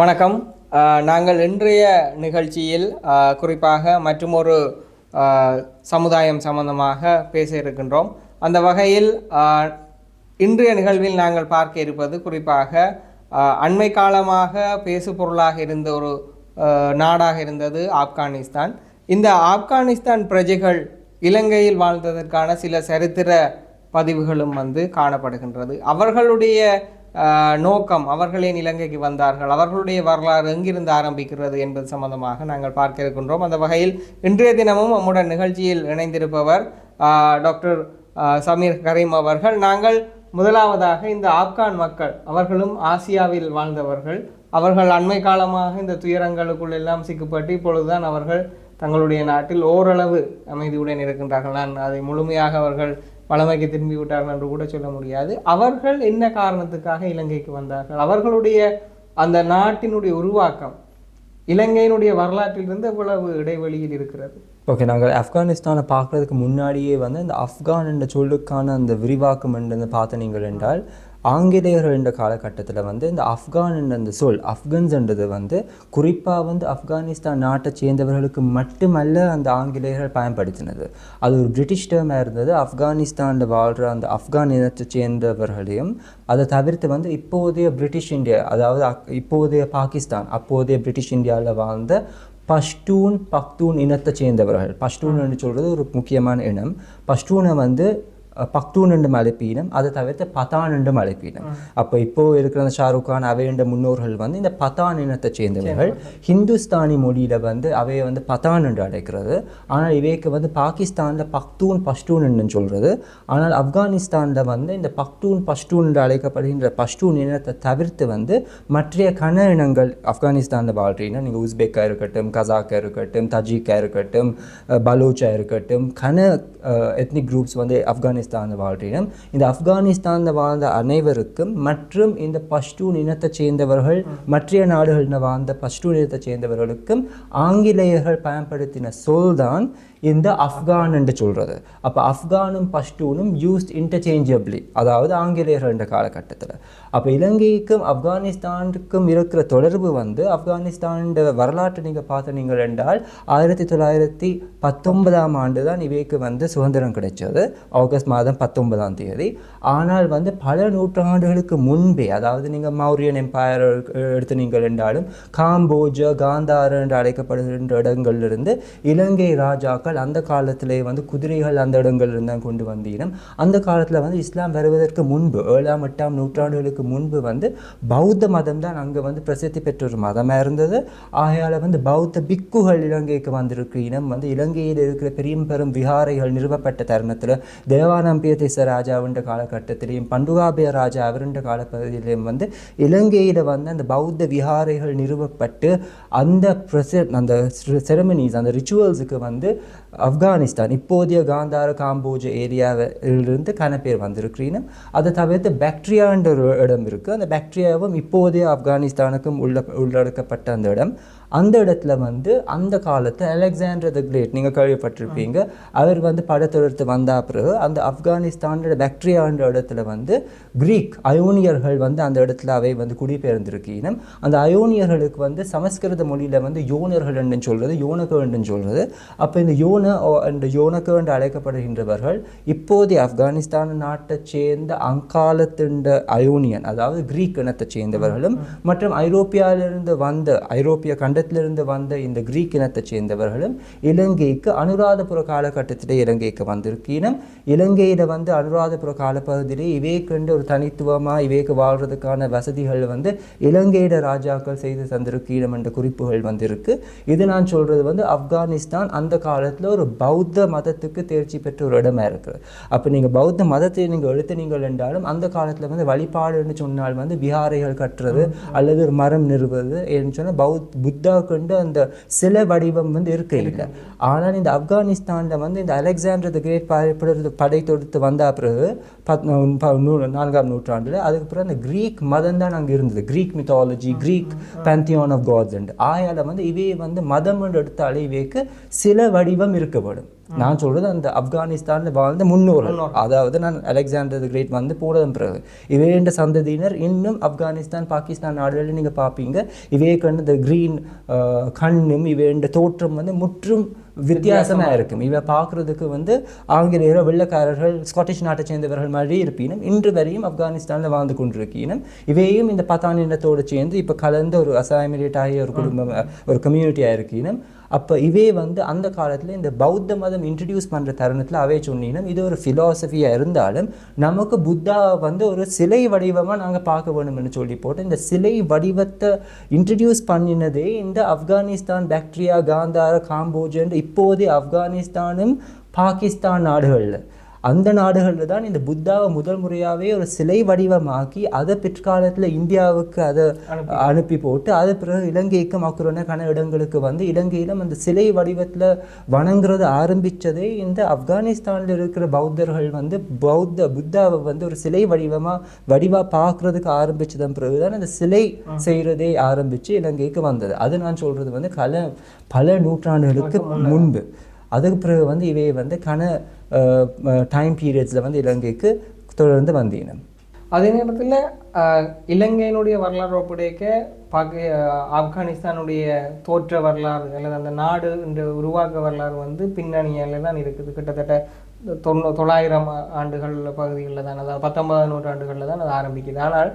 வணக்கம். நாங்கள் இன்றைய நிகழ்ச்சியில் குறிப்பாக மற்றுமொரு ஒரு சமுதாயம் சம்பந்தமாக பேச இருக்கின்றோம். அந்த வகையில் இன்றைய நிகழ்வில் நாங்கள் பார்க்க இருப்பது குறிப்பாக அண்மை காலமாக பேசு பொருளாக இருந்த ஒரு நாடாக இருந்தது ஆப்கானிஸ்தான். இந்த ஆப்கானிஸ்தான் பிரஜைகள் இலங்கையில் வாழ்ந்ததற்கான சில சரித்திர பதிவுகளும் வந்து காணப்படுகின்றது. அவர்களுடைய நோக்கம் அவர்கள் ஏன் இலங்கைக்கு வந்தார்கள். அவர்களுடைய வரலாறு எங்கிருந்து ஆரம்பிக்கிறது என்பது சம்பந்தமாக நாங்கள் பார்க்க இருக்கின்றோம். அந்த வகையில் இன்றைய தினமும் நம்முடன் நிகழ்ச்சியில் இணைந்திருப்பவர் டாக்டர் சமீர் கரீம் அவர்கள். நாங்கள் முதலாவதாக இந்த ஆப்கான் மக்கள் அவர்களும் ஆசியாவில் வாழ்ந்தவர்கள். அவர்கள் அண்மை காலமாக இந்த துயரங்களுக்குள் எல்லாம் சிக்கப்பட்டு இப்பொழுதுதான் அவர்கள் தங்களுடைய நாட்டில் ஓரளவு அமைதியுடன் இருக்கின்றார்கள். நான் அதை முழுமையாக அவர்கள் வளமைக்கு திரும்பி விட்டார்கள் என்று கூட சொல்ல முடியாது. அவர்கள் என்ன காரணத்துக்காக இலங்கைக்கு வந்தார்கள்? அவர்களுடைய அந்த நாட்டினுடைய உருவாக்கம் இலங்கையினுடைய வரலாற்றிலிருந்து எவ்வளவு இடைவெளியில் இருக்கிறது? ஓகே நாங்கள் ஆப்கானிஸ்தானை பார்க்குறதுக்கு முன்னாடியே வந்து இந்த ஆப்கான் என்ற சொல்லுக்கான அந்த விரிவாக்கம் என்று பார்த்த நீங்கள் என்றால் ஆங்கிலேயர்கள் என்ற காலகட்டத்தில் வந்து இந்த ஆப்கான் என்ற அந்த சொல் ஆப்கன்ஸ்ன்றது வந்து குறிப்பாக வந்து ஆப்கானிஸ்தான் நாட்டை சேர்ந்தவர்களுக்கு மட்டுமல்ல அந்த ஆங்கிலேயர்கள் பயன்படுத்தினது. அது ஒரு பிரிட்டிஷ் டேர்மாக இருந்தது. ஆப்கானிஸ்தானில் வாழ்கிற அந்த ஆப்கான் இனத்தை சேர்ந்தவர்களையும் அதை தவிர்த்து வந்து இப்போதைய பிரிட்டிஷ் இந்தியா அதாவது அக்- இப்போதைய பாகிஸ்தான் அப்போதைய பிரிட்டிஷ் இந்தியாவில் வாழ்ந்த பஷ்டூன் பக்தூன் இனத்தை சேர்ந்தவர்கள். பஷ்டூன் என்று சொல்கிறது ஒரு முக்கியமான இனம். பஷ்டூனை வந்து அஹ், பக்தூன் என்று அழைப்பினம் அதை தவிர்த்து பதான் என்றும் அழைப்பினம் அப்போ இப்போ இருக்கிற அந்த ஷாருக் கான் அவையண்ட முன்னோர்கள் வந்து இந்த பதான் இனத்தை சேர்ந்தவர்கள். ஹிந்துஸ்தானி மொழியில் வந்து அவையை வந்து பதான் என்று அழைக்கிறது. ஆனால் இவைக்கு வந்து பாகிஸ்தானில் பக்தூன் பஷ்டூன் என்று சொல்கிறது ஆனால் ஆப்கானிஸ்தானில் வந்து இந்த பக்தூன் பஷ்டூன் என்று அழைக்கப்படுகின்ற பஷ்டூன் இனத்தை தவிர்த்து வந்து மற்றைய கன இனங்கள் ஆப்கானிஸ்தானில் வாழ்றீங்கன்னா நீங்கள் உஸ்பெக்காக இருக்கட்டும் கசாக்காக இருக்கட்டும் தஜிக்காக இருக்கட்டும் அஹ், பலூச்சா இருக்கட்டும் கன எத்னிக் குரூப்ஸ் வந்து ஆப்கானிஸ்தானில் வாழ்றீங்க இந்த ஆப்கானிஸ்தானில் வாழ்ந்த அனைவருக்கும் மற்றும் இந்த பஷ்டூன் இனத்தைச் சேர்ந்தவர்கள் மற்ற நாடுகளில் வாழ்ந்த பஷ்டூன் இனத்தைச் சேர்ந்தவர்களுக்கும் ஆங்கிலேயர்கள் பயன்படுத்தின சொல் தான் இந்த ஆப்கான் என்று சொல்கிறது அப்போ ஆப்கானும் பஷ்டூனும் யூஸ்ட் இன்டர்ச்சேஞ்சபிளி அதாவது ஆங்கிலேயர்கள் என்ற காலகட்டத்தில். அப்போ இலங்கைக்கும் ஆப்கானிஸ்தானுக்கும் இருக்கிற தொடர்பு வந்து ஆப்கானிஸ்தான் வரலாற்றை நீங்கள் பார்த்து நீங்கள் என்றால் ஆயிரத்தி தொள்ளாயிரத்தி பத்தொன்பதாம் ஆண்டு தான் இவைக்கு வந்து சுதந்திரம் கிடைச்சது. ஆகஸ்ட் மாதம் பத்தொன்பதாம் தேதி. ஆனால் வந்து பல நூற்றாண்டுகளுக்கு முன்பே அதாவது நீங்கள் மௌரியன் எம்பையர் எடுத்து நீங்கள் என்றாலும் காம்போஜா காந்தார என்று அழைக்கப்படுகின்ற இடங்களிலிருந்து இலங்கை ராஜாக்கள் அந்த காலத்திலே வந்து குதிரைகள் அந்த இடங்கள்ல தான் கொண்டு வந்தீனம். அந்த காலத்தில் வந்து இஸ்லாம் வருவதற்கு முன்பு ஏழாம் எட்டாம் நூற்றாண்டுகளுக்கு முன்பு வந்து பௌத்த மதம் தான் அங்கே வந்து பிரசித்தி பெற்ற ஒரு மதமாக இருந்தது. ஆகையால் வந்து பௌத்த பிக்குகள் இலங்கைக்கு வந்திருக்கிற இனம் வந்து இலங்கையில் இருக்கிற பெரிய பெரும் விகாரைகள் நிறுவப்பட்ட தருணத்தில் தேவானம்பிய தேச ராஜாவின்ற காலகட்டத்திலையும் பண்டுகாபிய ராஜா அவருன்ற காலப்பகுதியிலையும் வந்து இலங்கையில் வந்து அந்த பௌத்த விகாரைகள் நிறுவப்பட்டு அந்த ப்ரெச அந்த செரமனிஸ் அந்த ரிச்சுவல்ஸுக்கு வந்து ஆப்கானிஸ்தான் இப்போதைய காந்தார காம்போஜ் ஏரியாவிலிருந்து கன பேர் வந்திருக்கிறீனும் அதை தவிர்த்து பாக்டீரியான்ற ஒரு இடம் இருக்குது அந்த பாக்டீரியாவும் இப்போதைய ஆப்கானிஸ்தானுக்கும் உள்ள உள்ளடக்கப்பட்ட அந்த இடம். அந்த இடத்துல வந்து அந்த காலத்தில் அலெக்சாண்டர் த கிரேட் நீங்கள் கேள்விப்பட்டிருப்பீங்க. அவர் வந்து படத்தொடர்த்து வந்த பிறகு அந்த ஆப்கானிஸ்தானோட பாக்டீரியான்ற இடத்துல வந்து கிரீக் அயோனியர்கள் வந்து அந்த இடத்துல அவை வந்து குடிபெயர்ந்திருக்கீனம் அந்த அயோனியர்களுக்கு வந்து சமஸ்கிருத மொழியில் வந்து யோனர்கள் என்று சொல்கிறது யோனக என்று சொல்கிறது அப்போ இந்த யோன ஓ- என்ற யோனக என்று அழைக்கப்படுகின்றவர்கள் இப்போதைய ஆப்கானிஸ்தான் நாட்டைச் சேர்ந்த அங்காலத்தின்ற அயோனியன் அதாவது கிரீக் இனத்தைச் சேர்ந்தவர்களும் மற்றும் ஐரோப்பியாவிலிருந்து வந்த ஐரோப்பிய கண்டத்திலிருந்து வந்த இந்த கிரீக் இனத்தைச் சேர்ந்தவர்களும் இலங்கைக்கு அனுராதபுர காலகட்டத்திலே இலங்கைக்கு வந்திருக்கீனம் இலங்கையில் வந்து அனுராதபுர காலப்பகுதியிலே கண்டு ஒரு தனித்துவமாக இவைக்கு வாழ்றதுக்கான வசதிகள் வந்து இலங்கையிட ராஜாக்கள் செய்து தந்திருக்கீனம் என்ற குறிப்புகள் வந்திருக்கு. இது நான் சொல்றது வந்து ஆப்கானிஸ்தான் அந்த காலத்தில் ஒரு பௌத்த மதத்துக்கு தேர்ச்சி பெற்ற ஒரு இடமா இருக்கு அப்போ நீங்கள் பௌத்த மதத்தை நீங்கள் எடுத்து நீங்கள் என்றாலும் அந்த காலத்தில் வந்து வழிபாடுன்னு சொன்னால் வந்து விகாரைகள் கட்டுறது அல்லது ஒரு மரம் நிறுவது என்று சொன்னால் பௌத் புத்தா கொண்டு அந்த சில வடிவம் வந்து இருக்க இல்லை ஆனால் இந்த ஆப்கானிஸ்தானில் வந்து இந்த அலெக்சாண்டர் த கிரேட் படை படை தொடுத்து வந்த பிறகு பத் நான்காம் நூற்றாண்டில் அதுக்கு பிறகு அந்த கிரீக் மதம் தான் அங்கே இருந்தது. Greek mythology Greek pantheon of gods and ஆயால வந்து இவே வந்து மதம் எடுத்தாலே இவைக்கு சில வடிவம் இருக்கப்படும் நான் சொல்றது அந்த ஆப்கானிஸ்தான்ல வாழ்ந்த முன்னோர்கள். அதாவது நான் அலெக்சாண்டர் கிரேட் வந்து போனதன் பிறகு. இவையண்ட சந்ததியினர் இன்னும் ஆப்கானிஸ்தான் பாகிஸ்தான் நாடுகளில் நீங்க பார்ப்பீங்க. இவைய கண்டு இந்த கிரீன் கண்ணும் இவையண்ட தோற்றம் வந்து முற்றும் வித்தியாசமா இருக்கும். இவை பார்க்கறதுக்கு வந்து ஆங்கிலேயரோ வெள்ளக்காரர்கள் ஸ்காட்டிஷ் நாட்டை சேர்ந்தவர்கள் மாதிரி இருப்பினும் இன்று வரையும் ஆப்கானிஸ்தான்ல வாழ்ந்து கொண்டிருக்கீனும் இவையும் இந்த பத்தான் இனத்தோடு சேர்ந்து இப்ப கலந்த ஒரு அசாமிலேட் ஆகிய ஒரு குடும்பம் ஒரு கம்யூனிட்டியாக இருக்கீனும் அப்போ இவே வந்து அந்த காலத்தில் இந்த பௌத்த மதம் இன்ட்ரடியூஸ் பண்ணுற தருணத்தில் அவே சொன்னீங்கன்னா இது ஒரு ஃபிலாசபியாக இருந்தாலும் நமக்கு புத்தா வந்து ஒரு சிலை வடிவமாக நாங்கள் பார்க்க வேணும்னு சொல்லி போட்டு இந்த சிலை வடிவத்தை இன்ட்ரடியூஸ் பண்ணினதே இந்த ஆப்கானிஸ்தான் பாக்டீரியா காந்தார காம்போஜன் இப்போதே ஆப்கானிஸ்தானும் பாகிஸ்தான் நாடுகளில். அந்த நாடுகளில் தான் இந்த புத்தாவை முதல் முறையாவே ஒரு சிலை வடிவமாக்கி அதை பிற்காலத்துல இந்தியாவுக்கு அதை அனுப்பி. போட்டு அது பிறகு இலங்கைக்கு மக்குறன கன இடங்களுக்கு வந்து இலங்கையிலும் அந்த சிலை வடிவத்துல வணங்குறது ஆரம்பிச்சதே இந்த ஆப்கானிஸ்தான்ல இருக்கிற பௌத்தர்கள் வந்து பௌத்த புத்தாவை வந்து ஒரு சிலை வடிவமா வடிவா பார்க்கறதுக்கு ஆரம்பிச்சதன் பிறகுதான் அந்த சிலை செய்யறதே ஆரம்பிச்சு இலங்கைக்கு வந்தது. அது நான் சொல்றது வந்து கல பல நூற்றாண்டுகளுக்கு முன்பு. அதுக்கு பிறகு வந்து இவை வந்து கன டைம் பீரியட்ஸில் வந்து இலங்கைக்கு தொடர்ந்து வந்தீனம். அதே நேரத்தில் இலங்கையினுடைய வரலாறு ஒப்படைக்க பாக ஆப்கானிஸ்தானுடைய தோற்ற வரலாறு அல்லது அந்த நாடு என்ற உருவாக்க வரலாறு வந்து பின்னணியில் தான் இருக்குது. கிட்டத்தட்ட தொண்ணூ தொள்ளாயிரம் ஆண்டுகள் பகுதிகளில் தான் அதாவது பத்தொன்பதாம் நூற்றாண்டுகளில் தான் அது ஆரம்பிக்குது. ஆனால்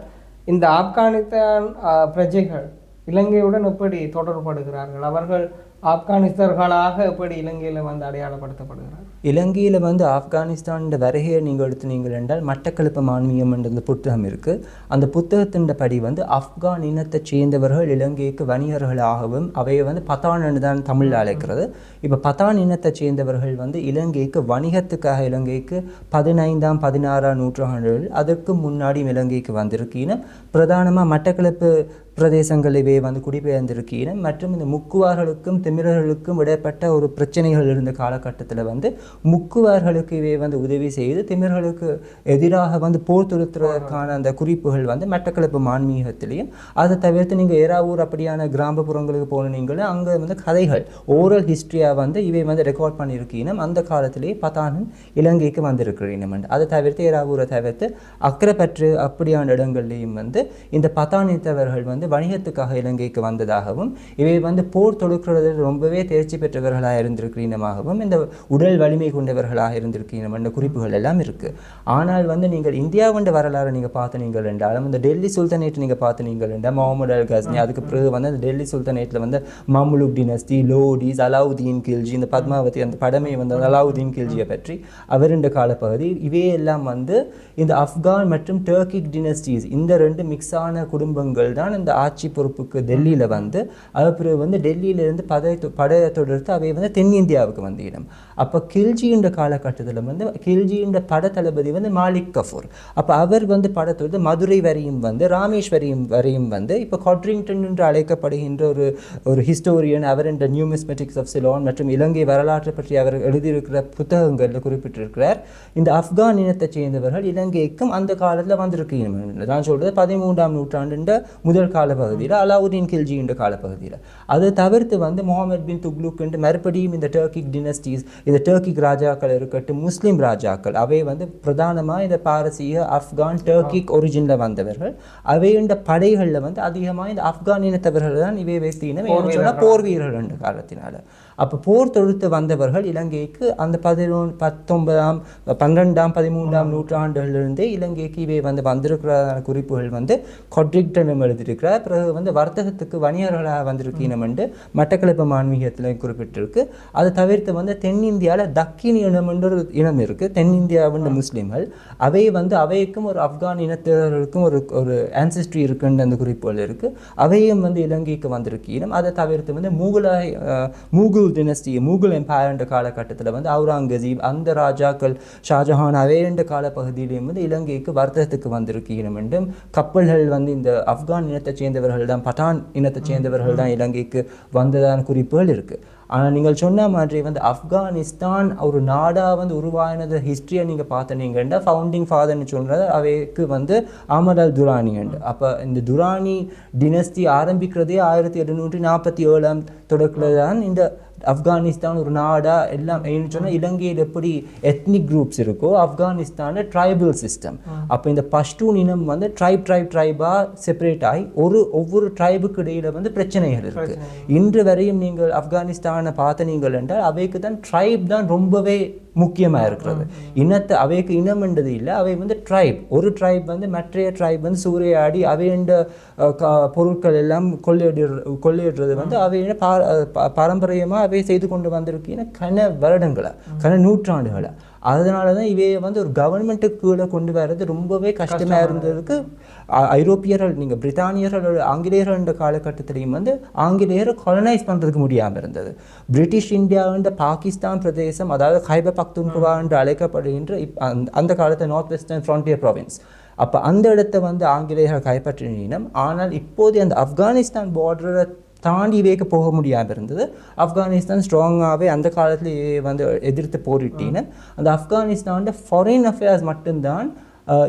இந்த ஆப்கானிஸ்தான் பிரஜைகள் இலங்கையுடன் எப்படி தொடர்படுகிறார்கள் அவர்கள் ஆப்கானிஸ்தர்களாக எப்படி இலங்கையில் வந்து அடையாளப்படுத்தப்படுகிறார்? இலங்கையில் வந்து ஆப்கானிஸ்தான் வருகையை நீங்கள் எடுத்து நீங்கள் என்றால் மட்டக்களப்பு மான்மியம் என்ற புத்தகம் இருக்குது அந்த புத்தகத்தின் படி வந்து ஆப்கான் இனத்தைச் சேர்ந்தவர்கள் இலங்கைக்கு வணிகர்களாகவும் அவையை வந்து பத்தான் என்று தான் தமிழில் அழைக்கிறது. இப்போ பத்தான் இனத்தைச் சேர்ந்தவர்கள் வந்து இலங்கைக்கு வணிகத்துக்காக இலங்கைக்கு பதினைந்தாம் பதினாறாம் நூற்றாண்டுகள் அதற்கு முன்னாடி இலங்கைக்கு வந்திருக்கீன பிரதானமாக மட்டக்களப்பு பிரதேசங்களிலே இவை வந்து குடிபெயர்ந்திருக்கீன மற்றும் இந்த முக்குவார்களுக்கும் திமிரர்களுக்கும் இடைப்பட்ட ஒரு பிரச்சனைகள் இருந்த காலகட்டத்தில் வந்து முக்குவார்களுக்கு இவை வந்து உதவி செய்து திமிர்களுக்கு எதிராக வந்து போர் தொடுத்துறதுக்கான அந்த குறிப்புகள் வந்து மட்டக்களப்பு மான்மீகத்திலையும் அதை தவிர்த்து நீங்கள் ஏறாவூர் அப்படியான கிராமப்புறங்களுக்கு போனீங்களோ அங்கே வந்து கதைகள் ஓரல் ஹிஸ்ட்ரியாக வந்து இவை வந்து ரெக்கார்ட் பண்ணியிருக்கீனும் அந்த காலத்திலேயே பத்தானன் இலங்கைக்கு வந்திருக்கிறீனம் அதை தவிர்த்து ஏராவூரை தவிர்த்து அக்கரைப்பற்று அப்படியான இடங்கள்லையும் வந்து இந்த பத்தானித்தவர்கள் வந்து வணிகத்துக்காக இலங்கைக்கு வந்ததாகவும் இவை வந்து போர் தொடுக்கிறதில் ரொம்பவே தேர்ச்சி பெற்றவர்களாக இருந்திருக்கிறீனமாகவும் இந்த உடல் வலிமை கொண்டவர்களாக இருந்திருக்கிறீனம் என்ற குறிப்புகள் எல்லாம் இருக்குது ஆனால் வந்து நீங்கள் இந்தியாவுண்ட வரலாறு நீங்கள் பார்த்து நீங்கள் என்றாலும் இந்த டெல்லி சுல்தனேட் நீங்கள் பார்த்து நீங்கள் என்றால் முகமது அல் கஸ்னி அதுக்கு பிறகு வந்து அந்த டெல்லி சுல்தானேட்டில் வந்து மம்லுக் டினஸ்டி லோடிஸ் அலாவுதீன் கில்ஜி இந்த பத்மாவதி அந்த படமே வந்து அலாவுதீன் கில்ஜியை பற்றி அவருண்ட காலப்பகுதி இவையெல்லாம் வந்து இந்த ஆப்கான் மற்றும் டர்க்கிக் டினஸ்டிஸ் இந்த ரெண்டு மிக்ஸான குடும்பங்கள் தான் இந்த ஆட்சி பொறுப்புக்கு டெல்லியில் வந்து அது பிறகு வந்து டெல்லியிலேருந்து படை படையை தொடர்த்து அவை வந்து தென்னிந்தியாவுக்கு வந்திடும் அப்போ கில்ஜின்ற காலகட்டத்தில் வந்து கில்ஜின்ற பட தளபதி வந்து மாலிக் கஃபூர் அப்போ அவர் வந்து படத்தொடர்ந்து மதுரை வரையும் வந்து ராமேஸ்வரியும் வரையும் வந்து இப்போ காட்ரிங்டன் என்று அழைக்கப்படுகின்ற ஒரு ஒரு ஹிஸ்டோரியன் அவர் என்ற நியூமிஸ்மெட்டிக்ஸ் ஆஃப் சிலோன் மற்றும் இலங்கை வரலாற்றை பற்றி அவர் எழுதியிருக்கிற புத்தகங்களில் குறிப்பிட்டிருக்கிறார். இந்த ஆப்கான் இனத்தைச் சேர்ந்தவர்கள் இலங்கைக்கும் அந்த காலத்தில் வந்திருக்கீங்க நான் சொல்றது பதிமூன்றாம் நூற்றாண்டுன்ற முதல் கால பகுதியில் அலாவுதீன் கில்ஜி என்ற காலப்பகுதியில். அதை தவிர்த்து வந்து முகமது பின் துக்லுக் என்று மறுபடியும் இந்த டர்க்கிக் டினஸ்டிஸ் இந்த டர்க்கிக் ராஜாக்கள் இருக்கட்டும் முஸ்லிம் ராஜாக்கள் அவை வந்து பிரதானமாக இந்த பாரசீக ஆப்கான் டர்க்கிக் ஒரிஜினில் வந்தவர்கள். அவை இந்த படைகளில் வந்து அதிகமாக இந்த ஆப்கான் இனத்தவர்கள் தான் இவை வைத்தினம் போர் வீரர்கள் என்ற காலத்தினால. அப்போ போர் தொடுத்து வந்தவர்கள் இலங்கைக்கு அந்த பதினொன்று பத்தொன்பதாம் பன்னெண்டாம் பதிமூன்றாம் நூற்றாண்டுகளிலிருந்தே இலங்கைக்கு இவை வந்து வந்திருக்கிற குறிப்புகள் வந்து கொட்ரிக்டனும் எழுதியிருக்கிறார். பிறகு வந்து வர்த்தகத்துக்கு வணிகர்களாக வந்திருக்கீனம் என்று மட்டக்களப்பு மான்மீகத்தில் குறிப்பிட்டிருக்கு. அதை தவிர்த்து வந்து தென்னிந்தியாவில் தக்கின் இனம் என்ற ஒரு இனம் இருக்குது தென்னிந்தியாவின் முஸ்லீம்கள். அவை வந்து அவைக்கும் ஒரு ஆப்கான் இனத்தவர்களுக்கும் ஒரு ஒரு ஆன்சிஸ்ட்ரி இருக்குன்ற அந்த குறிப்புகள் இருக்குது அவையும் வந்து இலங்கைக்கு வந்திருக்கீனம். அதை தவிர்த்து வந்து மூகலாய் அஹ், முகுல் டினஸ்டி முகுல் எம்பையர் என்ற காலகட்டத்தில் வந்து அவுரங்கசீப் அந்த ராஜாக்கள் ஷாஜஹான் அவே என்ற காலப்பகுதியிலையும் வந்து இலங்கைக்கு வர்த்தகத்துக்கு வந்திருக்கணும் என்றும் கப்பல்கள் வந்து இந்த ஆப்கான் இனத்தைச் சேர்ந்தவர்கள் தான் பட்டான் இனத்தைச் சேர்ந்தவர்கள் தான் இலங்கைக்கு வந்ததான குறிப்புகள் இருக்குது ஆனால் நீங்கள் சொன்ன மாதிரி வந்து ஆப்கானிஸ்தான் ஒரு நாடாக வந்து உருவானது ஹிஸ்ட்ரியை நீங்கள் பார்த்தனீங்கன்னா ஃபவுண்டிங் ஃபாதர்னு சொல்கிறது அவைக்கு வந்து அமர் அல் துரானி உண்டு அப்போ இந்த துரானி டினஸ்டி ஆரம்பிக்கிறதே ஆயிரத்தி எழுநூற்றி நாற்பத்தி ஏழாம் தொடக்கில் தான் இந்த ஆப்கானிஸ்தான் ஒரு நாடா எல்லாம் ஏன்னு சொன்னால் இலங்கையில் எப்படி எத்னிக் குரூப்ஸ் இருக்கோ ஆப்கானிஸ்தானில் ட்ரைபல் சிஸ்டம் அப்போ இந்த பஷ்டூன் இனம் வந்து ட்ரைப் ட்ரைப் ட்ரைபாக செப்பரேட் ஆகி ஒரு ஒவ்வொரு ட்ரைபுக்கு இடையில வந்து பிரச்சனைகள் இருக்கு. இன்று வரையும் நீங்கள் ஆப்கானிஸ்தானை பார்த்த நீங்கள் என்றால் அவைக்கு தான் ட்ரைப் தான் ரொம்பவே முக்கியமாக இருக்கிறது இனத்தை அவைக்கு இனம்ன்றது இல்லை அவை வந்து ட்ரைப் ஒரு ட்ரைப் வந்து மற்றைய ட்ரைப் வந்து சூறையாடி அவையண்ட பொருட்கள் எல்லாம் கொள்ளையிடுற கொள்ளையிடுறது வந்து அவையின பா பா- பாரம்பரியமா அவை செய்து கொண்டு வந்திருக்கீங்க கன வருடங்களா கன நூற்றாண்டுகளா. அதனால தான் இவையை வந்து ஒரு கவர்மெண்ட்டுக்கு கீழே கொண்டு வர்றது ரொம்பவே கஷ்டமா இருந்ததுக்கு ஐரோப்பியர்கள் நீங்க பிரித்தானியர்கள் ஆங்கிலேயர்கள் என்ற காலகட்டத்திலையும் வந்து ஆங்கிலேயரை கொலனைஸ் பண்றதுக்கு முடியாம இருந்தது. பிரிட்டிஷ் இந்தியாவின்ற பாகிஸ்தான் பிரதேசம் அதாவது ஹைபர் பக்துன்குவா என்று அழைக்கப்படுகின்ற இப்- அந்த- அந்த காலத்து நார்த் வெஸ்டர்ன் ஃப்ரான்டியர் ப்ராவின்ஸ் அப்ப அந்த இடத்தை வந்து ஆங்கிலேயர்கள் கைப்பற்றின இனம். ஆனால் இப்போது அந்த ஆப்கானிஸ்தான் பார்டரை தாண்டி இவைக்கு போக முடியாமல் இருந்தது ஆப்கானிஸ்தான் ஸ்ட்ராங்காகவே அந்த காலத்தில் வந்து எதிர்த்து போரிட்டின்னு. அந்த ஆப்கானிஸ்தானோட ஃபாரின் அஃபேர்ஸ் மட்டும்தான்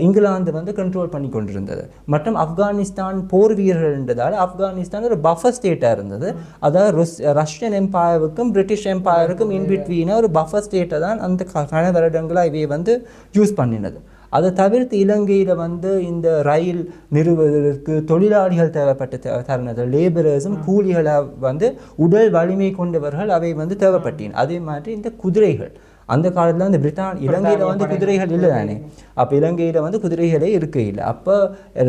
இங்கிலாந்து வந்து கண்ட்ரோல் பண்ணி கொண்டிருந்தது. மற்றும் ஆப்கானிஸ்தான் போர் வீரர்கள்ன்றதால் ஆப்கானிஸ்தான் ஒரு பஃபர் ஸ்டேட்டாக இருந்தது. அதாவது ருஸ் ரஷ்யன் எம்பையருக்கும் பிரிட்டிஷ் எம்பையருக்கும் இன்பிட்வீனாக ஒரு பஃபர் ஸ்டேட்டை தான் அந்த கன வருடங்களாக இவையை வந்து யூஸ் பண்ணினது. அதை தவிர்த்து இலங்கையில் வந்து இந்த ரயில் நிறுவுவதற்கு தொழிலாளிகள் தேவைப்பட்ட தருணத்தில் லேபரர்ஸும் கூலிகளாக வந்து உடல் வலிமை கொண்டவர்கள் அவை வந்து தேவைப்பட்டின. அதே மாதிரி இந்த குதிரைகள். அந்த காலத்துல வந்து பிரிட்டான் இலங்கையில வந்து குதிரைகள் இல்லை தானே? அப்போ இலங்கையில வந்து குதிரைகளே இருக்க இல்லை அப்போ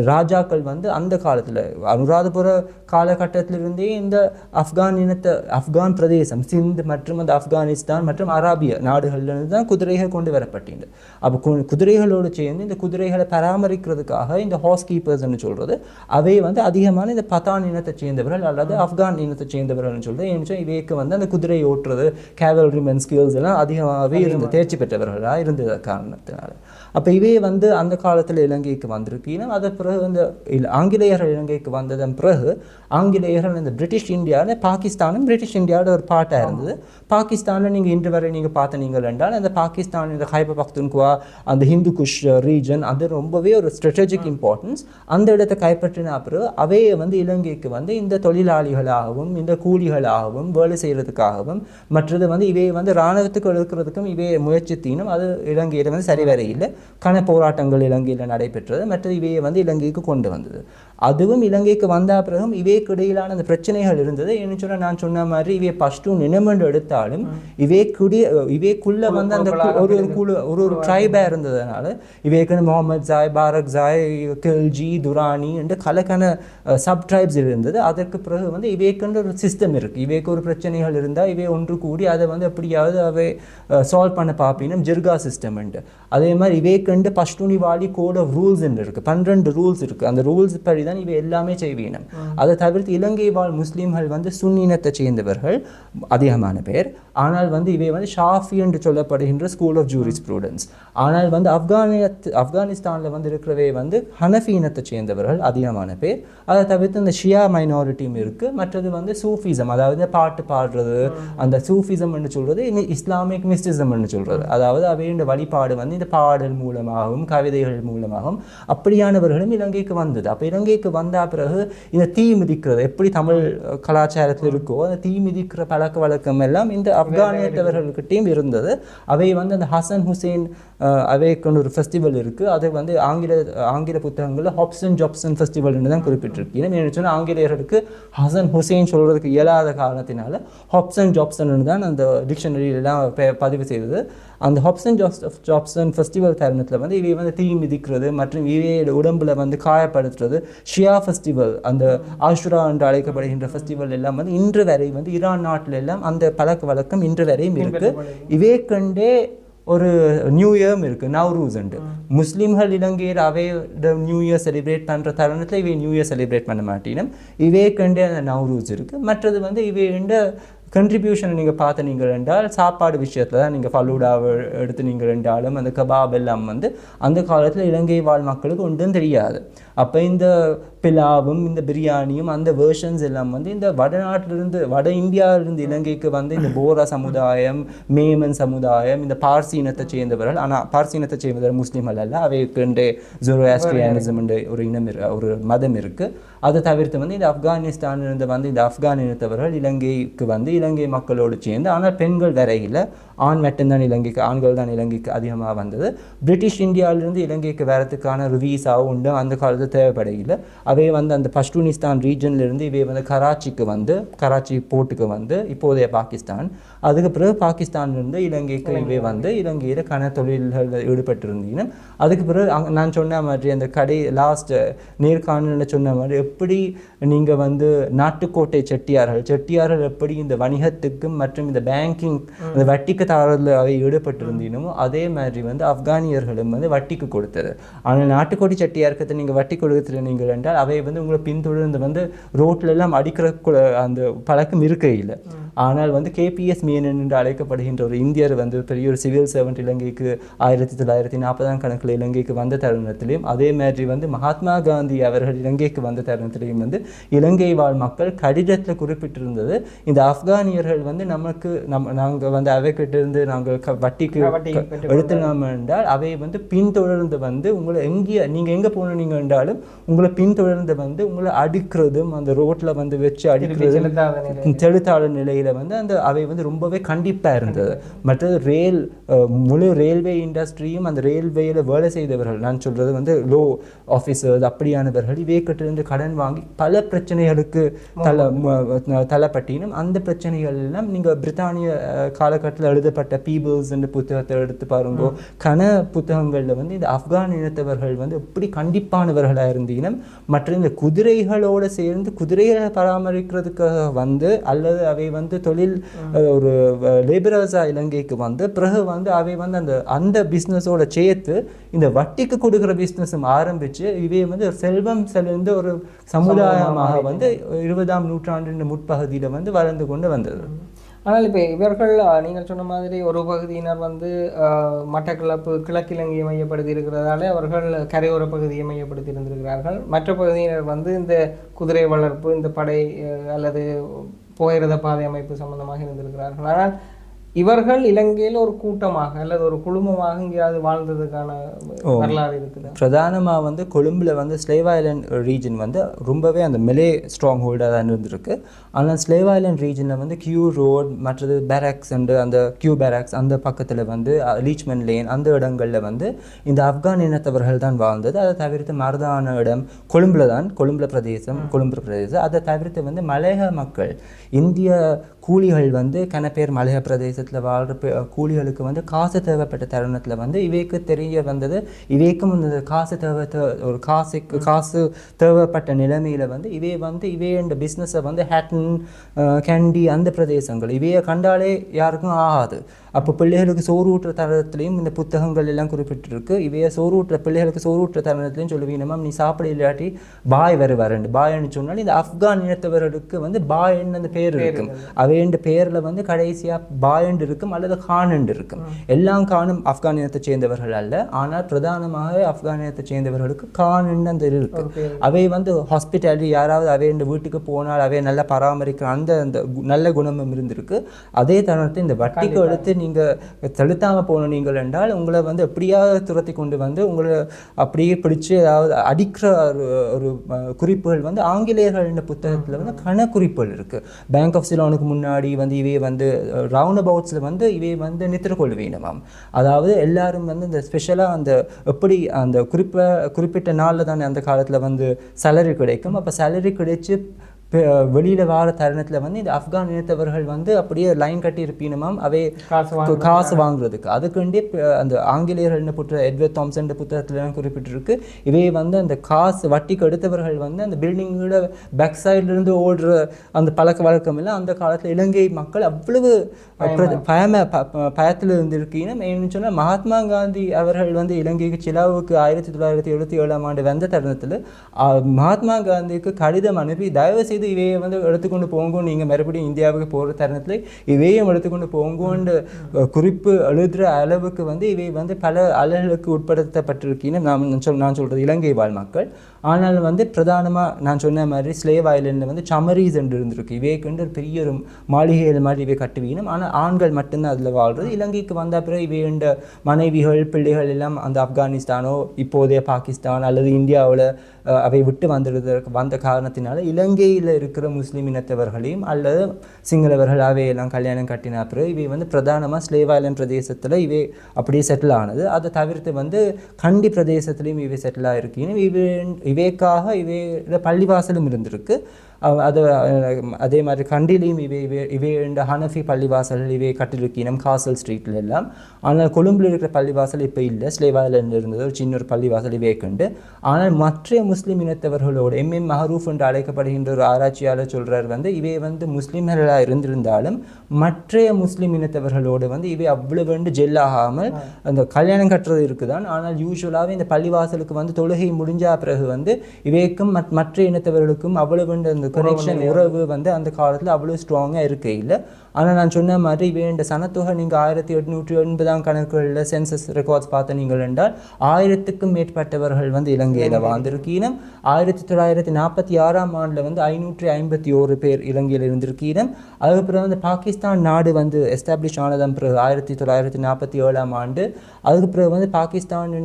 ராஜாக்கள் வந்து அந்த காலத்துல அனுராதபுர காலகட்டத்திலிருந்தே இந்த ஆப்கான் இனத்தை ஆப்கான் பிரதேசம் சிந்த் மற்றும் அந்த ஆப்கானிஸ்தான் மற்றும் அராபிய நாடுகள்ல இருந்து தான் குதிரைகள் கொண்டு வரப்பட்டது அப்போ குதிரைகளோடு சேர்ந்து இந்த குதிரைகளை பராமரிக்கிறதுக்காக இந்த ஹார்ஸ் கீப்பர்ஸ்னு சொல்றது அவை வந்து அதிகமான இந்த பதான் இனத்தை சேர்ந்தவர்கள் அல்லது ஆப்கான் இனத்தை சேர்ந்தவர்கள்னு சொல்றது. ஏன்னு இவைக்கு வந்து அந்த குதிரை ஓட்டுறது கேவல்ரிமென் ஸ்கில்ஸ் எல்லாம் அதிகமாகவே இருந்து தேர்ச்சி பெற்றவர்களாக இருந்தது காரணத்தினால. அப்போ இவே வந்து அந்த காலத்தில் இலங்கைக்கு வந்திருக்கீங்கன்னா அது பிறகு வந்து இல்ல- ஆங்கிலேயர்கள் இலங்கைக்கு வந்ததன் பிறகு ஆங்கிலேயர்கள் இந்த பிரிட்டிஷ் இந்தியாவில் பாகிஸ்தானும் பிரிட்டிஷ் இந்தியாவோட ஒரு பார்ட்டாக இருந்தது. பாகிஸ்தானில் நீங்கள் இன்று வரை நீங்கள் பார்த்த நீங்கள் என்றால் அந்த பாகிஸ்தான் இந்த ஹைபர் பக்துன்குவா அந்த ஹிந்து குஷ் ரீஜன் அது ரொம்பவே ஒரு ஸ்ட்ராட்டஜிக் இம்பார்ட்டன்ஸ் அந்த இடத்தை கைப்பற்றின பிறகு அவையே வந்து இலங்கைக்கு வந்து இந்த தொழிலாளிகளாகவும் இந்த கூலிகளாகவும் வேலை செய்கிறதுக்காகவும் மற்றது வந்து இவையை வந்து இராணுவத்துக்கு எடுக்கிறதுக்கும் இவே முயற்சித்தினும் அது இலங்கையில் வந்து சரிவர இல்லை. கன போராட்டங்கள் இலங்கையில் நடைபெற்றது. மற்ற இவையை வந்து இலங்கைக்கு கொண்டு வந்தது. அதுவும் இலங்கைக்கு வந்த பிறகும் இவைக்கு இடையிலான அந்த பிரச்சனைகள் இருந்தது. என்ன சொன்னால் நான் சொன்ன மாதிரி இவை பஸ்ட்டும் நினைமண்டு எடுத்தாலும் இவே குடி இவைக்குள்ள வந்து அந்த ஒரு ஒரு குழு ஒரு ஒரு ட்ரைபாக இருந்ததுனால இவைக்கு முகமது ஜாய் பாரக் ஜாய் கில்ஜி துரானி என்று கலக்கான சப் ட்ரைப்ஸ் இருந்தது. அதற்கு பிறகு வந்து இவைக்குன்ற ஒரு சிஸ்டம் இருக்கு. இவைக்கு ஒரு பிரச்சனைகள் இருந்தால் இவை ஒன்று கூடி அதை வந்து எப்படியாவது அவை சால்வ் பண்ண பார்ப்பினும் ஜிர்கா சிஸ்டம் அதே மாதிரி இவைக்கண்டு Pashtunwali code of rules இருக்கு. பன்னிரெண்டு ரூல்ஸ் இருக்கு. அந்த ரூல்ஸ் படி தான் இவை எல்லாமே செய்வீனம். அதை தவிர்த்து இலங்கை வாழ் முஸ்லீம்கள் வந்து சுன்னினத்தை சேர்ந்தவர்கள் அதிகமான பேர். ஆனால் வந்து இவை வந்து ஷாஃபி என்று சொல்லப்படுகின்ற ஸ்கூல் ஆஃப் ஜூரிஸ் ப்ரூடன்ஸ் ஆனால் வந்து ஆப்கானியத் ஆப்கானிஸ்தானில் வந்து இருக்கிறவே வந்து ஹனஃபி இனத்தை சேர்ந்தவர்கள் அதிகமான பேர். அதை தவிர்த்து இந்த ஷியா மைனாரிட்டியும் இருக்குது மற்றது வந்து சூஃபிசம் அதாவது பாட்டு பாடுறது அந்த சூஃபிசம் என்று சொல்றது இஸ்லாமிக் மிஸ்டிசம் என்று சொல்றது. அதாவது அவையோட வழிபாடு வந்து இந்த பாடல் மூலமாகவும் கவிதைகள் மூலமாகவும் அப்படியானவர்களும் இலங்கைக்கு வந்தது. அப்போ இலங்கைக்கு வந்த பிறகு இந்த தீ மிதிக்கிறது எப்படி தமிழ் கலாச்சாரத்தில் இருக்கோ அந்த தீ மிதிக்கிற பழக்க வழக்கம் எல்லாம் இந்த ஆப்கானியத்தவர்கள்கிட்டையும் இருந்தது. அவை வந்து அந்த ஹசன் ஹுசேன் அவைக்குன்னு ஒரு ஃபெஸ்டிவல் இருக்கு. அது வந்து ஆங்கில ஆங்கில புத்தகங்களில் ஹாப்சன் ஜாப்சன் ஃபெஸ்டிவல்னு தான் குறிப்பிட்டிருக்கு. ஏன்னா என்ன சொன்னால் ஆங்கிலேயர்களுக்கு ஹசன் ஹுசேன் சொல்றதுக்கு இயலாத காரணத்தினால ஹாப்சன் ஜாப்சன் தான் அந்த டிக்ஷனரியிலாம் பதிவு செய்தது. அந்த ஹாப்சன் ஜாப்ஸ் ஜாப்சன் ஃபெஸ்டிவல் தருணத்தில் வந்து இவை வந்து தீ மிதிக்கிறது மற்றும் இவையோட உடம்புல வந்து காயப்படுத்துறது ஷியா ஃபெஸ்டிவல் அந்த ஆஷுரா என்று அழைக்கப்படுகின்ற ஃபெஸ்டிவல் எல்லாம் வந்து இன்று வரை வந்து ஈரான் நாட்டில் எல்லாம் அந்த பழக்க வழக்கம் இன்று வரையும் இருக்கு. இவே கண்டே ஒரு நியூ இயரும் இருக்குது நவ்ரூஸ் உண்டு முஸ்லீம்கள் இலங்கையில் அவையோட நியூ இயர் செலிப்ரேட் பண்ணுற தருணத்தில் இவை நியூ இயர் செலிப்ரேட் பண்ண மாட்டினும். இவே கண்டே அந்த நவ்ரூஸ் இருக்குது மற்றது வந்து இவைண்ட கண்ட்ரிபியூஷன் நீங்கள் பார்த்து நீங்கள் என்றால் சாப்பாடு விஷயத்தில் தான் நீங்கள் ஃபலூடாவை எடுத்து நீங்கள் ரெண்டாலும் அந்த கபாப் எல்லாம் வந்து அந்த காலத்தில் இலங்கை வாழ் மக்களுக்கு ஒன்றும் தெரியாது. அப்போ இந்த பிலாவும் இந்த பிரியாணியும் அந்த வேர்ஷன்ஸ் எல்லாம் வந்து இந்த வடநாட்டிலிருந்து வட இந்தியாவிலிருந்து இலங்கைக்கு வந்து இந்த போரா சமுதாயம் மேமன் சமுதாயம் இந்த பார்சி இனத்தை சேர்ந்தவர்கள் ஆனால் பார்சி இனத்தை சேர்ந்தவர்கள் முஸ்லீம்கள் அல்ல அவைக்கு ஜொரோஆஸ்ட்ரியானிசம் ஒரு இனம் இரு ஒரு மதம் இருக்குது அதை தவிர்த்து வந்து இந்த ஆப்கானிஸ்தானிலிருந்து வந்து இந்த ஆப்கான் இனத்தவர்கள் இலங்கைக்கு வந்து இலங்கை மக்களோடு சேர்ந்து ஆனால் பெண்கள் வரையில் ஆண் மட்டும்தான் இலங்கைக்கு ஆண்கள் தான் இலங்கைக்கு அதிகமாக வந்தது. பிரிட்டிஷ் இந்தியாவிலிருந்து இலங்கைக்கு வரத்துக்கான ரிவீஸாகவும் உண்டு. அந்த காலத்தில் தேவைப்படையில். அவை வந்து அந்த பஷ்டூனிஸ்தான் ரீஜன்லேருந்து இருந்து இவை வந்து கராச்சிக்கு வந்து கராச்சி போர்ட்டுக்கு வந்து இப்போதைய பாகிஸ்தான். அதுக்கு பிறகு பாகிஸ்தான்லேருந்து இலங்கைக்கு இவை வந்து இலங்கையில் கன தொழில்களில் ஈடுபட்டிருந்தீங்கன்னா அதுக்கு பிறகு அங்க நான் சொன்ன மாதிரி அந்த கடை லாஸ்ட் நேர்காணலில் சொன்ன மாதிரி எப்படி நீங்கள் வந்து நாட்டுக்கோட்டை செட்டியார்கள் செட்டியார்கள் எப்படி இந்த வணிகத்துக்கும் மற்றும் இந்த பேங்கிங் அந்த வட்டிக்கு தாரதில் அவை ஈடுபட்டிருந்தீனமோ அதே மாதிரி வந்து ஆப்கானியர்களும் வந்து வட்டிக்கு கொடுத்தது. ஆனால் நாட்டுக்கோட்டை செட்டியாருக்கு நீங்கள் வட்டி கொடுத்துட்டு நீங்கள் என்றால் அவை வந்து உங்களை பின்தொடர்ந்து வந்து ரோட்ல எல்லாம் அடிக்கிற அந்த பழக்கம் இருக்கையில் ஆனால் வந்து கேபிஎஸ் மேனன் என்று அழைக்கப்படுகின்ற ஒரு இந்தியர் வந்து பெரிய ஒரு சிவில் சர்வெண்ட் இலங்கைக்கு ஆயிரத்தி தொள்ளாயிரத்தி நாற்பதாம் கணக்கில் இலங்கைக்கு வந்த தருணத்திலையும் அதே மாதிரி வந்து மகாத்மா காந்தி அவர்கள் இலங்கைக்கு வந்த தருணத்திலையும் வந்து இலங்கை வாழ் மக்கள் கடிதத்தில் குறிப்பிட்டிருந்தது. இந்த ஆப்கானியர்கள் வந்து நமக்கு நம்ம நாங்கள் வந்து அவைக்கிட்ட இருந்து நாங்கள் க- வட்டிக்கு எடுத்துனோம் என்றால் அவை வந்து பின்தொடர்ந்து வந்து உங்களை எங்கே நீங்கள் எங்கே போனீங்க என்றாலும் உங்களை பின்தொடர்ந்து வந்து உங்களை அடிக்கிறதும் அந்த ரோட்ல வந்து வச்சு அடிக்கிறதும் செலுத்தாத நிலையில. வந்து அந்த அவை வந்து ரொம்பவே கண்டிப்பா இருந்தது. மற்றது ரயில் முழு ரயில்வே இண்டஸ்ட்ரியும் அந்த ரயில்வேல வேலை செய்தவர்கள் நான் சொல்றது வந்து லோ ஆஃபீஸர்ஸ் அப்படியானவர்கள் இவே கிட்டிருந்து கடன் வாங்கி பல பிரச்சனைகளுக்கு தலை தலைப்பட்டினும் அந்த பிரச்சனைகள் எல்லாம் நீங்க பிரித்தானிய காலகட்டத்தில் எழுதப்பட்ட பீபிள்ஸ் என்ற புத்தகத்தை எடுத்து பாருங்க கன புத்தகங்கள்ல வந்து இந்த ஆப்கான் இனத்தவர்கள் வந்து எப்படி கண்டிப்பானவர்களாக இருந்தீங்கன்னா மற்ற இந்த குதிரைகளோட சேர்ந்து குதிரைகளை பராமரிக்கிறதுக்காக வந்து அல்லது அவை வந்து தொழில் ஒரு லேபரர்ஸா இலங்கைக்கு வந்து பிறகு வந்து அவை வந்து அந்த அந்த பிஸ்னஸோட சேர்த்து இந்த வட்டிக்கு கொடுக்குற பிஸ்னஸும் ஆரம்பிச்சு இவை வந்து செல்வம் செலுந்த ஒரு சமுதாயமாக வந்து இருபதாம் நூற்றாண்டின் முற்பகுதியில வந்து வளர்ந்து கொண்டு வந்தது. ஆனால் இப்போ இவர்கள் நீங்கள் சொன்ன மாதிரி ஒரு பகுதியினர் வந்து அஹ், மட்டக்களப்பு கிழக்கிழங்கையை மையப்படுத்தி இருக்கிறதாலே அவர்கள் கரையோர பகுதியை மையப்படுத்தி இருந்திருக்கிறார்கள் மற்ற பகுதியினர் வந்து இந்த குதிரை வளர்ப்பு இந்த படை அல்லது புகையிரத பாதை அமைப்பு சம்பந்தமாக இருந்திருக்கிறார்கள். ஆனால் இவர்கள் இலங்கையில் ஒரு கூட்டமாக அல்லது ஒரு குழுமமாக எங்கேயாவது வாழ்ந்ததுக்கான வரலாறு இருக்குது. பிரதானமாக வந்து கொழும்புல வந்து ஸ்லேவ் ஐலண்ட் ரீஜன் வந்து ரொம்பவே அந்த மெலே ஸ்ட்ராங் ஹோல்டாக தான் இருந்திருக்கு. ஆனால் ஸ்லேவ் ஐலண்ட் ரீஜனில் வந்து கியூ ரோட் மற்றது பேரக்ஸ் அண்டு அந்த கியூ பேரக்ஸ் அந்த பக்கத்தில் வந்து லீச்மென் லேன் அந்த இடங்களில் வந்து இந்த ஆப்கான் இனத்தவர்கள் தான் வாழ்ந்தது. அதை தவிர்த்து மருதான இடம் கொழும்புல தான் கொழும்புல பிரதேசம் கொழும்பு பிரதேசம். அதை தவிர்த்து வந்து மலையக மக்கள் இந்திய கூலிகள் வந்து கன பேர் மலைய பிரதேசத்தில் வாழ்கிற கூலிகளுக்கு வந்து காசு தேவைப்பட்ட தருணத்தில் வந்து இவைக்கு தெரிய வந்தது. இவைக்கும் இந்த காசு தேவை ஒரு காசுக்கு காசு தேவைப்பட்ட நிலைமையில் வந்து இவை வந்து இவே இந்த பிஸ்னஸை வந்து ஹேட்டன் கேண்டி அந்த பிரதேசங்கள் இவையை கண்டாலே யாருக்கும் ஆகாது. அப்போ பிள்ளைகளுக்கு சோறு ஊட்டுற தருணத்துலையும் இந்த புத்தகங்கள் எல்லாம் குறிப்பிட்டிருக்கு. இவைய சோறு ஊட்டுற பிள்ளைகளுக்கு சோறு ஊட்டுற தருணத்துலையும் சொல்லுவீங்க. மேம் நீ சாப்பிட இல்லாட்டி பாய் வருவாருண்டு பாய்ன்னு சொன்னால் இந்த ஆப்கான் இனத்தவர்களுக்கு வந்து பாய்ன்னு அந்த பேர் இருக்கும். அவையண்டு பேரில் வந்து கடைசியாக பாயண்டு இருக்கும் அல்லது கானண்டு இருக்கும். எல்லாம் காணும் ஆப்கான் இனத்தை சேர்ந்தவர்கள் அல்ல. ஆனால் பிரதானமாக ஆப்கான் இனத்தை சேர்ந்தவர்களுக்கு கானண்டு அந்த இருக்கு. அவை வந்து ஹாஸ்பிட்டாலிட்டி யாராவது அவை இந்த வீட்டுக்கு போனால் அவை நல்லா பராமரிக்கிற அந்த அந்த நல்ல குணமும் இருந்திருக்கு. அதே தருணத்தை இந்த வட்டிக்கு எடுத்து நீங்கள் செலுத்தாமல் போன நீங்கள் என்றால் உங்களை வந்து எப்படியாவது துரத்தி கொண்டு வந்து உங்களை அப்படியே பிடிச்சு ஏதாவது அடிக்கிற ஒரு ஒரு குறிப்புகள் வந்து ஆங்கிலேயர்கள் இந்த புத்தகத்தில் வந்து கன குறிப்புகள் இருக்குது பேங்க் ஆஃப் சிலோனுக்கு முன்னாடி வந்து இவை வந்து ரவுண்ட் அபவுட்ஸில் வந்து இவை வந்து நித்திர கொள்வீனமாம் அதாவது எல்லாரும் வந்து இந்த ஸ்பெஷலாக அந்த எப்படி அந்த குறிப்ப குறிப்பிட்ட நாளில் தானே அந்த காலத்தில் வந்து சேலரி கிடைக்கும். அப்போ சேலரி கிடைச்சு வெளியில வார தருணத்தில் வந்து இந்த ஆப்கான் இனத்தவர்கள் வந்து அப்படியே லைன் கட்டி இருப்பீனமாம் அவை காசு வாங்க காசு வாங்குறதுக்கு. அதுக்குண்டே அந்த ஆங்கிலேயர்கள் புத்த எட்வர்ட் தாம்சன் புத்தகத்துல குறிப்பிட்டிருக்கு. இவை வந்து அந்த காசு வட்டிக்கு எடுத்தவர்கள் வந்து அந்த பில்டிங்கோட பேக் சைடுல இருந்து ஓடுற அந்த பழக்க வழக்கம் எல்லாம் அந்த காலத்துல இலங்கை மக்கள் அவ்வளவு பயம. பயத்துல இருந்திருக்கீங்கன்னா ஏன்னு சொன்னா மகாத்மா காந்தி அவர்கள் வந்து இலங்கைக்கு சிலாவுக்கு ஆயிரத்தி தொள்ளாயிரத்தி எழுபத்தி ஏழாம் ஆண்டு வந்த தருணத்துல மகாத்மா காந்திக்கு கடிதம் அனுப்பி தயவு செய்து இவையை வந்து எடுத்துக்கொண்டு போங்க நீங்க மறுபடியும் இந்தியாவுக்கு போற தருணத்தில் இவையும் எடுத்துக்கொண்டு போங்கன்னு குறிப்பு எழுதுகிற அளவுக்கு வந்து இவை வந்து பல அலைகளுக்கு உட்படுத்தப்பட்டிருக்கீன்னு நாம் சொல் நான் சொல்றது இலங்கை வாழ் மக்கள் ஆனால் வந்து பிரதானமாக நான் சொன்ன மாதிரி ஸ்லேவ் ஐலண்டில் வந்து சமரீஸ் என்று இருந்திருக்கு. இவைக்குண்டு ஒரு பெரிய ஒரு மாளிகைகள் மாதிரி இவை கட்டுவீனும். ஆனால் ஆண்கள் மட்டும்தான் அதில் வாழ்றது. இலங்கைக்கு வந்த பிறகு இவையுண்ட மனைவிகள் பிள்ளைகள் எல்லாம் அந்த ஆப்கானிஸ்தானோ இப்போதைய பாகிஸ்தான் அல்லது இந்தியாவில் அவை விட்டு வந்துடுறதற்கு வந்த காரணத்தினால இலங்கையில் இருக்கிற முஸ்லீம் இனத்தவர்களையும் அல்லது சிங்களவர்கள் அவையெல்லாம் கல்யாணம் கட்டின பிறகு இவை வந்து பிரதானமாக ஸ்லேவ் ஐலண்ட் பிரதேசத்தில் இவை அப்படியே செட்டில் ஆனது. அதை தவிர்த்து வந்து கண்டி பிரதேசத்துலேயும் இவை செட்டில் ஆகிருக்கணும் இவை இவைக்காக இவையில் பள்ளிவாசலும் இருந்திருக்கு. அது அதே மாதிரி கண்டிலையும் இவை இவை இவை இந்த ஹனஃபி பள்ளிவாசல் இவை கட்டிருக்கணும் காசல் ஸ்ட்ரீட்ல எல்லாம். ஆனால் கொழும்புல இருக்கிற பள்ளிவாசல் இப்போ இல்லை. ஸ்லேவாயில் இருந்தது. ஒரு சின்ன ஒரு பள்ளிவாசல் இவை கண்டு. ஆனால் மற்ற முஸ்லீம் இனத்தவர்களோடு எம்எம் மஹரூஃப் என்று அழைக்கப்படுகின்ற ஒரு ஆராய்ச்சியாளர் சொல்றார் வந்து இவை வந்து முஸ்லீம்களாக இருந்திருந்தாலும் மற்ற முஸ்லீம் இனத்தவர்களோடு வந்து இவை அவ்வளவு வந்து ஜெல் ஆகாமல் அந்த கல்யாணம் கட்டுறது இருக்குதான். ஆனால் யூஸ்வலாகவே இந்த பள்ளிவாசலுக்கு வந்து தொழுகை முடிஞ்சா பிறகு வந்து இவைக்கும் மற்ற இனத்தவர்களுக்கும் அவ்வளவு அந்த கனெக்ஷன் உறவு வந்து அந்த காலத்தில் அவ்வளோ ஸ்ட்ராங்காக இருக்க இல்லை ஆனால் நான் சொன்ன மாதிரி இந்த சனத்தொகை நீங்கள் ஆயிரத்தி எட்நூற்றி எண்பதாம் கணக்குகளில் சென்சஸ் ரெக்கார்ட்ஸ் பார்த்த நீங்கள் என்றால் ஆயிரத்துக்கும் மேற்பட்டவர்கள் வந்து இலங்கையில் வாழ்ந்திருக்கீனம். ஆயிரத்தி தொள்ளாயிரத்தி நாற்பத்தி ஆறாம் ஆண்டில் வந்து ஐநூற்றி ஐம்பத்தி ஓரு பேர் இலங்கையில் இருந்திருக்கீனம். அதுக்கப்புறம் வந்து பாகிஸ்தான் நாடு வந்து எஸ்டாப்ளிஷ் ஆனதன் பிறகு ஆயிரத்தி தொள்ளாயிரத்தி நாற்பத்தி ஏழாம் ஆண்டு. அதுக்கு பிறகு வந்து பாகிஸ்தான்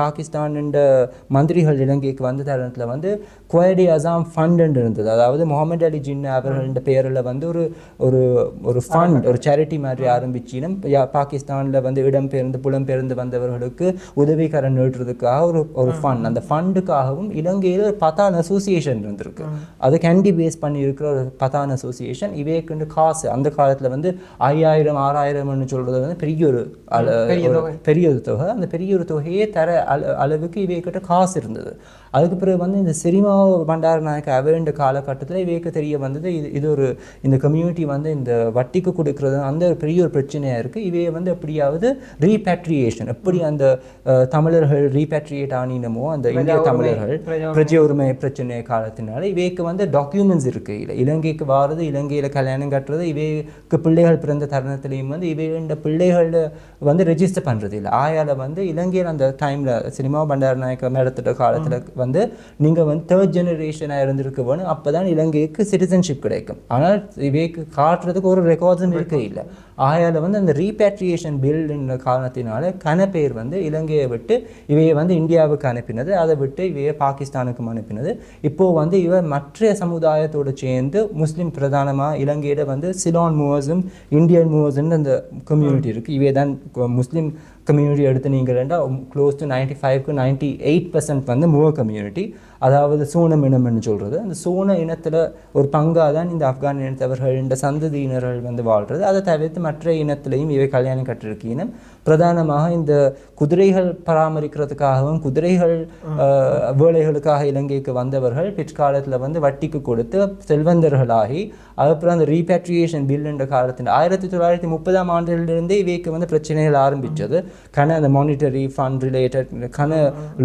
பாகிஸ்தான் மந்திரிகள் இலங்கைக்கு வந்த தருணத்தில் வந்து குவைடி அசாம் ஃபண்ட் இருந்தது. அதாவது முகமது அலி ஜின்னா அவர்கள பேரில் வந்து ஒரு ஒரு ஒரு ஃபண்ட் ஒரு சேரிட்டி மாதிரி ஆரம்பிச்சினும் பாகிஸ்தானில் வந்து இடம்பெயர்ந்து புலம்பெயர்ந்து வந்தவர்களுக்கு உதவிக்கரம் நீட்டுறதுக்காக ஒரு ஒரு ஃபண்ட் அந்த ஃபண்டுக்காகவும் இலங்கையில் ஒரு பதான் அசோசியேஷன் இருந்திருக்கு. அது கேண்டி பேஸ் பண்ணி இருக்கிற ஒரு பதான் அசோசியேஷன் இவைக்குண்டு காசு. அந்த காலத்தில் வந்து ஐயாயிரம் ஆறாயிரம்னு சொல்றது வந்து பெரிய ஒரு பெரிய ஒரு தொகை. அந்த பெரிய ஒரு தொகையே தர அள- அளவுக்கு இவைக்கிட்ட காசு இருந்தது. அதுக்கு பிறகு வந்து இந்த சினிமா பண்டாரநாயக்க அவேண்ட காலகட்டத்தில் இவைக்கு தெரிய வந்தது. இது இது ஒரு இந்த கம்யூனிட்டி வந்து இந்த வட்டிக்கு கொடுக்கறது அந்த பெரிய ஒரு பிரச்சனையாக இருக்குது இவையை வந்து எப்படியாவது ரீபேட்ரியேஷன் எப்படி அந்த தமிழர்கள் ரீபேட்ரியேட் ஆனினமோ அந்த இந்திய தமிழர்கள் பிரஜை உரிமை. பிரச்சனை காலத்தினால இவைக்கு வந்து டாக்குமெண்ட்ஸ் இருக்கு. இல்ல இலங்கைக்கு வாரது இலங்கையில கல்யாணம் கட்டுறது இவைக்கு பிள்ளைகள் பிறந்த தருணத்திலையும் வந்து இவைகள பிள்ளைகள் வந்து ரெஜிஸ்டர் பண்றது இல்லை ஆயால வந்து இலங்கையில் அந்த டைம்ல சினிமா பண்டாரநாயக்க நடத்திட்ட காலத்துல வந்து நீங்கள் வந்து தேர்ட் ஜெனரேஷனாக இருந்திருக்க வேணும் அப்பதான் இலங்கைக்கு சிட்டிசன்ஷிப் கிடைக்கும். ஆனால் இவைக்கு காட்டுறதுக்கு ஒரு ரெக்கார்ட்ஸும் இருக்கே இல்லை. ஆயால வந்து அந்த ரீபேட்ரியேஷன் பில்ன்ற காரணத்தினால கன பேர் வந்து இலங்கையை விட்டு இவையை வந்து இந்தியாவுக்கு அனுப்பினது. அதை விட்டு இவையை பாகிஸ்தானுக்கும் அனுப்பினது. இப்போ வந்து இவ மற்ற சமுதாயத்தோடு சேர்ந்து முஸ்லீம் பிரதானமாக இலங்கையில வந்து சிலான் மூவர்ஸும் இந்தியன் மூவர்ஸ்ன்னு அந்த கம்யூனிட்டி இருக்கு. இவே தான் முஸ்லீம் கம்யூனிட்டி எடுத்து நீங்கள் க்ளோஸ் டு நைன்டி ஃபைவ்க்கு நைன்டி எயிட் பர்சன்ட் வந்து மூவர் கம்யூனிட்டி அதாவது சூனம் இனம் என்று சொல்கிறது அந்த சூன இனத்தில் ஒரு பங்காக தான் இந்த ஆப்கான் இனத்தவர்கள் இந்த சந்ததியினர்கள் வந்து வாழ்கிறது அதை தவிர்த்து மற்ற இனத்திலையும் இவை கல்யாணம் கட்டிருக்கீனும் பிரதானமாக இந்த குதிரைகள் பராமரிக்கிறதுக்காகவும் குதிரைகள் வேலைகளுக்காக இலங்கைக்கு வந்தவர்கள் பிற்காலத்தில் வந்து வட்டிக்கு கொடுத்து செல்வந்தர்களாகி அதுக்கப்புறம் அந்த ரீபேட்ரியேஷன் பில் என்ற காலத்தில் ஆயிரத்தி தொள்ளாயிரத்தி முப்பதாம் ஆண்டிலிருந்தே இவைக்கு வந்து பிரச்சனைகள் ஆரம்பிச்சது. கன அந்த மானிட்டரி ஃபண்ட் ரிலேட்டட் கன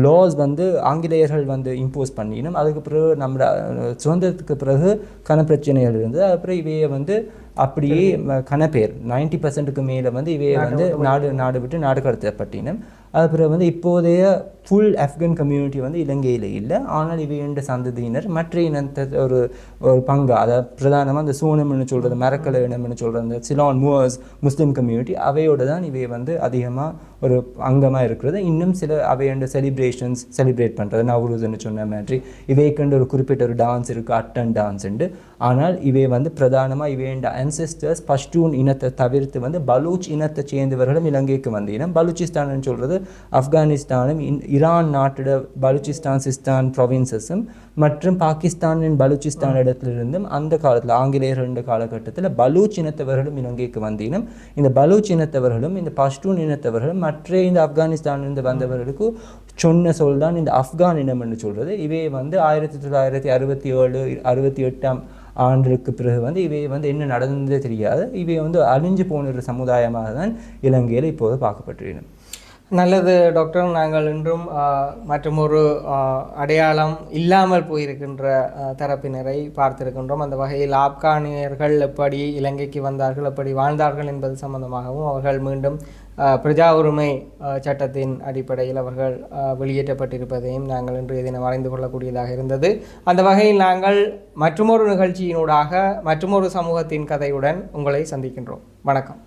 லாஸ் வந்து ஆங்கிலேயர்கள் வந்து இம்போஸ் பண்ணினோம். அதுக்கு பிறகு நம்ம சுதந்திரத்துக்கு பிறகு கன பிரச்சனைகள் இருந்தது. அதுக்கப்புறம் இவையை வந்து அப்படியே ம- கன பேர் நைன்டி பர்சன்ட்டுக்கு மேலே வந்து இவையை வந்து நாடு நாடு விட்டு நாடு கடத்தப்பட்டினம். அது பிறகு வந்து இப்போதைய ஃபுல் ஆப்கன் கம்யூனிட்டி வந்து இலங்கையில் இல்லை. ஆனால் இவையுண்ட சந்ததியினர் மற்ற இனத்தை ஒரு ஒரு பங்கு அதாவது பிரதானமாக அந்த சூனம்னு சொல்கிறது மரக்கல இனம்னு சொல்கிற அந்த சிலான் மூவர்ஸ் முஸ்லீம் கம்யூனிட்டி அவையோட தான் இவை வந்து அதிகமாக ஒரு அங்கமாக இருக்கிறது. இன்னும் சில அவையண்ட செலிப்ரேஷன்ஸ் செலிப்ரேட் பண்ணுறது நவரூஸ்ன்னு சொன்ன மாதிரி இவைக்குண்டு ஒரு குறிப்பிட்ட ஒரு டான்ஸ் இருக்குது அட்டன் டான்ஸ் உண்டு. ஆனால் இவை வந்து பிரதானமாக இவையண்ட ancestors பஷ்டூன் இனத்தை தவிர்த்து வந்து பலூச் இனத்தை சேர்ந்தவர்களும் இலங்கைக்கு வந்த இனம். பலூச்சிஸ்தான் சொல்கிறது ஆப்கானிஸ்தானும் ஈரான் நாட்டோட பலூச்சிஸ்தான் சிஸ்தான் ப்ரொவின்சஸும் மற்றும் பாகிஸ்தானின் பலூச்சிஸ்தான் இடத்திலிருந்தும் அந்த காலத்தில் ஆங்கிலேயர்கள் காலகட்டத்தில் பலூச் இனத்தவர்களும் இலங்கைக்கு வந்த இனம் இந்த பலூச் இனத்தவர்களும் இந்த பஷ்டூன் இனத்தவர்களும் மற்ற இந்த ஆப்கானிஸ்தானிலிருந்து வந்தவர்களுக்கு சொன்ன சொல் தான் இந்த ஆப்கான் இனம் என்று சொல்கிறது இவை வந்து ஆயிரத்தி தொள்ளாயிரத்தி அறுபத்தி ஏழு அறுபத்தி எட்டாம் ஆண்டுக்கு பிறகு வந்து இவை வந்து என்ன நடந்ததே தெரியாது. இவை வந்து அழிஞ்சு போன ஒரு சமுதாயமாக தான் இலங்கையில் இப்போது பார்க்கப்பட்டிருக்கிறோம் நல்லது டாக்டர் நாங்கள் இன்றும் மற்றொரு அடையாளம் இல்லாமல் போயிருக்கின்ற தரப்பினரை பார்த்திருக்கின்றோம். அந்த வகையில் ஆப்கானியர்கள் எப்படி இலங்கைக்கு வந்தார்கள் எப்படி வாழ்ந்தார்கள் என்பது சம்பந்தமாகவும் அவர்கள் மீண்டும் பிரஜா உரிமை சட்டத்தின் அடிப்படையில் அவர்கள் வெளியேற்றப்பட்டிருப்பதையும் நாங்கள் இன்றைய தினம் அறிந்து கொள்ளக்கூடியதாக இருந்தது. அந்த வகையில் நாங்கள் மற்றுமொரு நிகழ்ச்சியினூடாக மற்றுமொரு சமூகத்தின் கதையுடன் உங்களை சந்திக்கின்றோம். வணக்கம்.